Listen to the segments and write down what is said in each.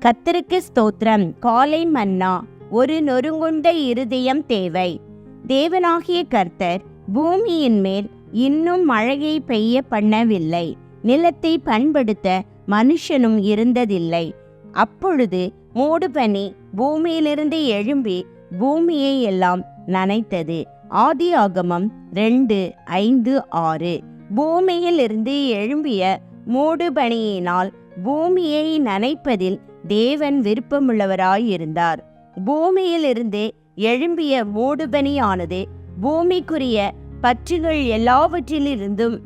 கத்தருக்கு ஸ்தோத்திரம். காலை மன்னா ஒரு நொறுங்குண்ட இருதயம் தேவை. தேவனாகிய கர்த்தர் பூமியின் மேல் இன்னும் மழையை பெய்ய பண்ணவில்லை. நிலத்தை பண்படுத்த மனுஷனும் இருந்ததில்லை. அப்பொழுது மூடுபனி பூமியிலிருந்து எழும்பி பூமியை எல்லாம் நனைத்தது. ஆதி ஆகமம் ரெண்டு ஐந்து ஆறு. பூமியிலிருந்து எழும்பிய மூடுபனியினால் பூமியை நனைப்பதில் தேவன் விருப்பமுள்ளவராயிருந்தார். பூமியிலிருந்து எழும்பிய மூடுபனியானது பூமிக்குரிய பற்றுகள் எல்லாவற்றிலிருந்தும்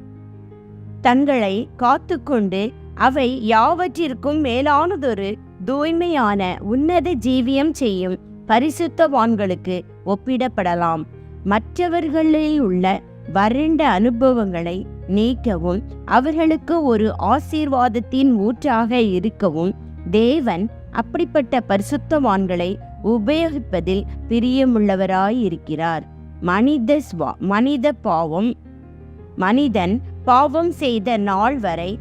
தங்களை காத்துக்கொண்டு அவை யாவற்றிற்கும் மேலானதொரு தூய்மையான உன்னத ஜீவியம் செய்யும் பரிசுத்தவான்களுக்கு ஒப்பிடப்படலாம். மற்றவர்களில் உள்ள வறண்ட அனுபவங்களை நீக்கவும் அவர்களுக்கு ஒரு ஆசீர்வாதத்தின் ஊற்றாக இருக்கவும் தேவன் அப்படிப்பட்ட பரிசுத்தவான்களை உபயோகிப்பதில் பிரியமுள்ளவராயிருக்கிறார். மனித ஸ்வா மனித பாவம் மனிதன் பாவம் செய்த நாள் வரை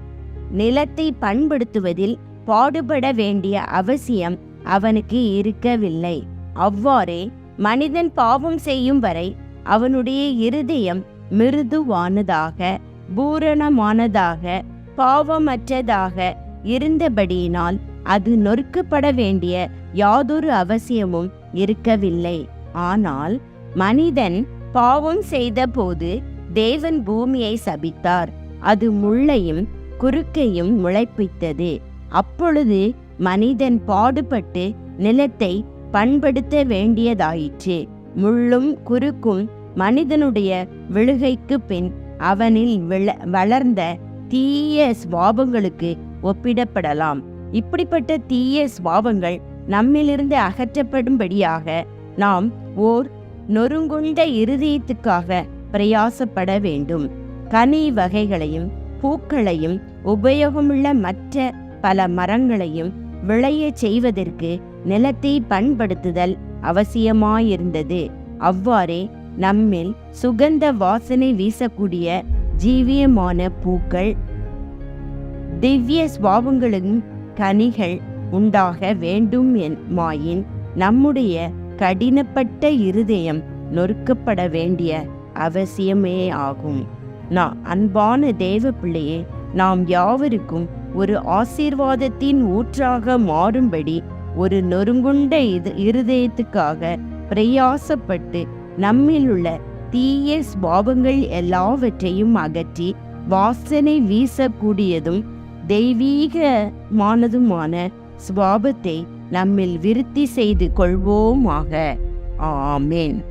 நிலத்தை பண்படுத்துவதில் பாடுபட வேண்டிய அவசியம் அவனுக்கு இருக்கவில்லை. அவ்வாறே மனிதன் பாவம் செய்யும் வரை அவனுடைய இருதயம் மிருதுவானதாக பூரணமானதாக பாவமற்றதாக இருந்தபடியினால் அது நொறுக்கப்பட வேண்டிய யாதொரு அவசியமும் இருக்கவில்லை. ஆனால் மனிதன் பாவம் செய்தபோது தேவன் பூமியை சபித்தார். அது முள்ளையும் குறுக்கையும் முளைப்பித்தது. அப்பொழுது மனிதன் பாடுபட்டு நிலத்தை பண்படுத்த வேண்டியதாயிற்று. முள்ளும் குறுக்கும் மனிதனுடைய விழுகைக்கு பின் அவனில் விள வளர்ந்த தீய சுவாபங்களுக்கு ஒப்பிடப்படலாம். இப்படிப்பட்ட தீய சுவாபங்கள் நம்மிலிருந்து அகற்றப்படும்படியாக நாம் ஓர் நொறுங்குண்ட இருதயத்துக்காக பிரயாசப்பட வேண்டும். கனி வகைகளையும் பூக்களையும் உபயோகமுள்ள மற்ற பல மரங்களையும் விளையச் செய்வதற்கு நிலத்தை பண்படுத்துதல் அவசியமாயிருந்தது. அவ்வாறே நம்மில் சுகந்த வாசனை வீசக்கூடிய ஜீவியமான பூக்கள். திவ்ய சுவாபங்களும் கனிகள் உண்டாக வேண்டும் என் மாயின். நம்முடைய கடினப்பட்ட இருதயம் நொறுக்கப்பட வேண்டிய அவசியமே ஆகும். நான் அன்பான தேவ பிள்ளையே நாம் யாவருக்கும் ஒரு ஆசீர்வாதத்தின் ஊற்றாக மாறும்படி ஒரு நொறுங்குண்ட இது இருதயத்துக்காக பிரயாசப்பட்டு நம்மில் உள்ள தீய ஸ்வாபங்கள் எல்லாவற்றையும் அகற்றி வாசனை வீசக்கூடியதும் தெய்வீகமானதுமான ஸ்வாபத்தை நம்மில் விருத்தி செய்து கொள்வோமாக. ஆமேன்.